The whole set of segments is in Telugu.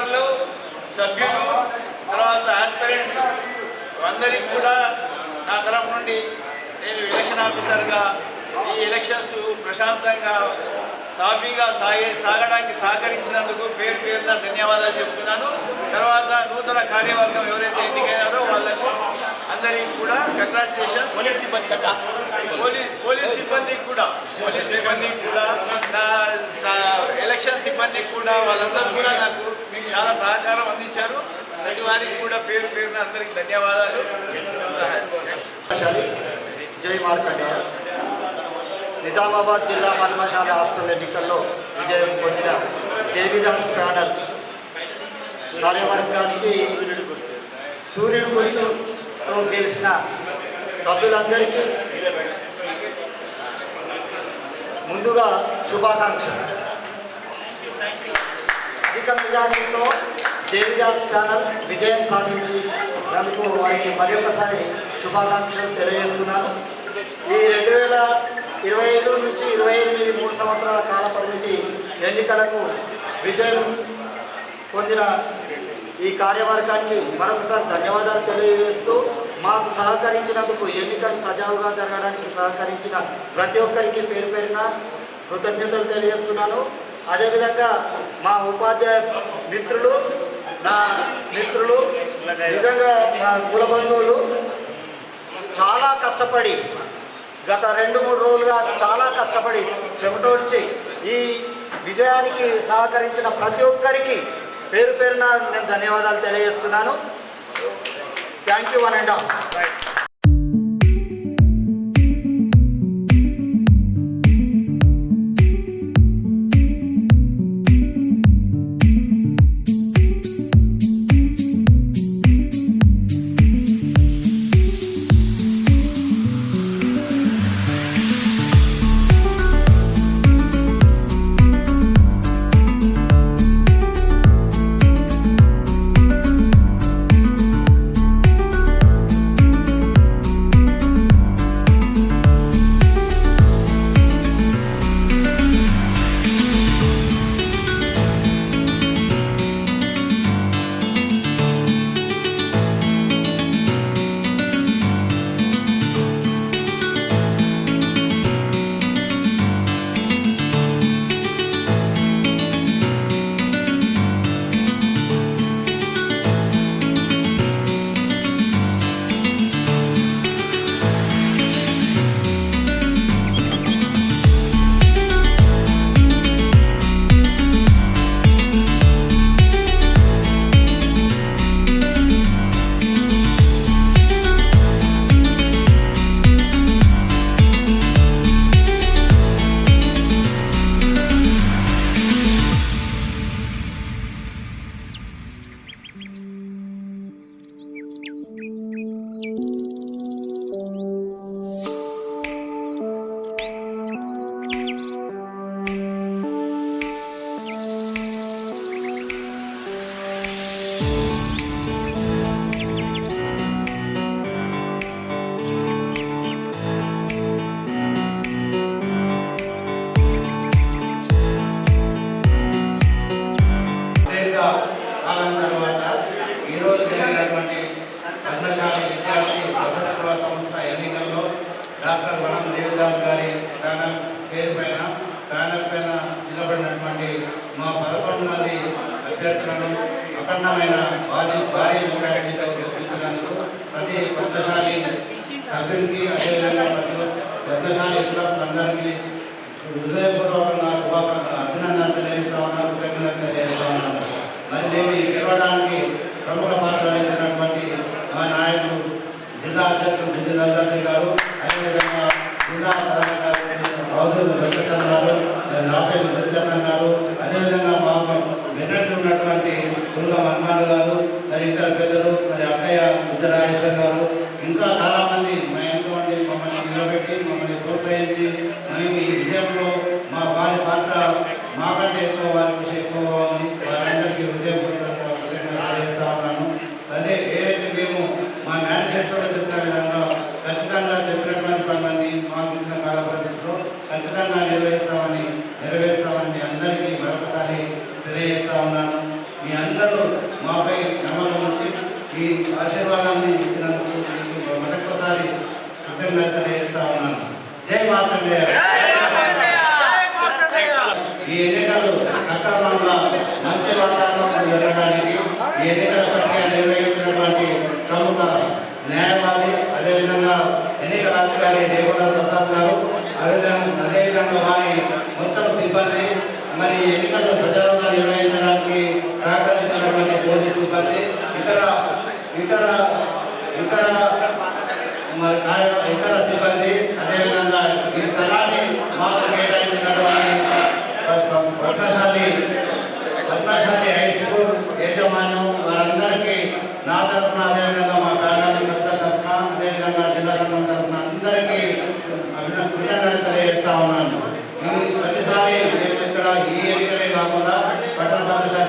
ఓటర్లు సభ్యులు తర్వాత ఆస్పిరెంట్స్ అందరికీ కూడా నా తరఫు నుండి నేను ఎలక్షన్ ఆఫీసర్గా ఈ ఎలక్షన్స్ ప్రశాంతంగా సాఫీగా సాగే సాగడానికి సహకరించినందుకు పేరు పేరున ధన్యవాదాలు చెప్తున్నాను. తర్వాత నూతన కార్యవర్గం ఎవరైతే ఎన్నికైనారో వాళ్ళకు అందరికీ కూడా కంగ్రాచులేషన్స్ పోలీస్ సిబ్బంది పోలీస్ సిబ్బందికి కూడా పోలీస్ సిబ్బందికి కూడా నా ఎలక్షన్ సిబ్బందికి కూడా వాళ్ళందరూ కూడా నాకు చాలా సహకారం అందించారు. ప్రతి వారికి కూడా పేరు పేరున అందరికీ ధన్యవాదాలు. జై మార్కండేయ. నిజామాబాద్ జిల్లా పద్మశాల హాస్టల్ ఎన్నికల్లో విజయం పొందిన దేవిదాస్ ప్యానల్ కార్యవర్గానికి సూర్యుడు గుర్తుతో గెలిచిన సభ్యులందరికీ ముందుగా శుభాకాంక్షలు. అధిక మెజార్టీతో దేవిదాస్ ప్యానల్ విజయం సాధించి సాధించినందుకు వారికి మరి ఒకసారి శుభాకాంక్షలు తెలియజేస్తున్నాను. ఈ రెండు వేల ఇరవై ఐదు నుంచి ఇరవై ఎనిమిది మూడు సంవత్సరాల కాల పరిమితి ఎన్నికలకు విజయం పొందిన ఈ కార్యవర్గానికి మరొకసారి ధన్యవాదాలు తెలియజేస్తూ మాకు సహకరించినందుకు ఎన్నికలు సజావుగా జరగడానికి సహకరించిన ప్రతి ఒక్కరికి పేరు పేరున కృతజ్ఞతలు తెలియజేస్తున్నాను. అదేవిధంగా మా ఉపాధ్యాయ మిత్రులు నా మిత్రులు నిజంగా మా కుల బంధువులు చాలా కష్టపడి గత రెండు మూడు రోజులుగా చాలా కష్టపడి చెమటోడ్చి ఈ విజయానికి సహకరించిన ప్రతి ఒక్కరికి పేరు పేరున నేను ధన్యవాదాలు తెలియజేస్తున్నాను. Thank you, one and all. Right. ప్రతి పద్మశాలి సభ్యుడికి అదేవిధంగా ప్రతి పద్మశాలి అందరికీ హృదయపూర్వకంగా శుభాకాంక్షలు అభినందనలు తెలియజేస్తా ఉన్నారు కృతజ్ఞతలు తెలియజేస్తా ఉన్నారు మరి నేను గెలవడానికి ప్రముఖ పాత్ర వహించినటువంటి మా నాయకుడు జిల్లా అధ్యక్షుడు బిజు దత్తాత్రి గారు అదేవిధంగా జిల్లా ప్రధాన కార్యదర్శి అవధూరు దశరథన్ గారు రాకేష్ రాపేటి గారు అదేవిధంగా మా వెన్నట్టు ఉన్నటువంటి దుర్గ హనుమాన్ గారు మరి ఇతర పెద్దలు మరి అక్కయ్య విద్యరాజేశ్వర్ గారు ఇంకా చాలామంది మా ఇంట్లో మమ్మల్ని నిలబెట్టి మమ్మల్ని ప్రోత్సహించి మేము ఈ విజయంలో ఎన్నికల ప్రక్రియ నిర్వహిస్తున్నటువంటి ప్రముఖ న్యాయవాది అదేవిధంగా ఎన్నికల అధికారి రేవుల ప్రసాద్ గారు అదేవిధంగా అదేవిధంగా వారి మొత్తం సిబ్బంది మరి ఎన్నికలను సజావుగా నిర్వహించడానికి సహకరించినటువంటి పోలీస్ సిబ్బంది ఇతర ఇతర ఇతర ఇతర సిబ్బంది అదేవిధంగా ఈ స్థలాన్ని మాకు కేటాయించినటువంటి పద్మశాలి పద్మశాలి నా తరఫున అదేవిధంగా మా ఫ్యామిలీ పెద్ద తరఫున అదేవిధంగా జిల్లా సంఘం తరఫున అందరికీ అభినందనలు తెలియజేస్తా ఉన్నాను. ప్రతిసారి మేము ఇక్కడ ఈ ఎన్నికలే కాకుండా పట్టణ పాఠశాల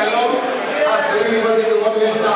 καλό. Ας ρίχνει πρώτη εγώ πιέστα.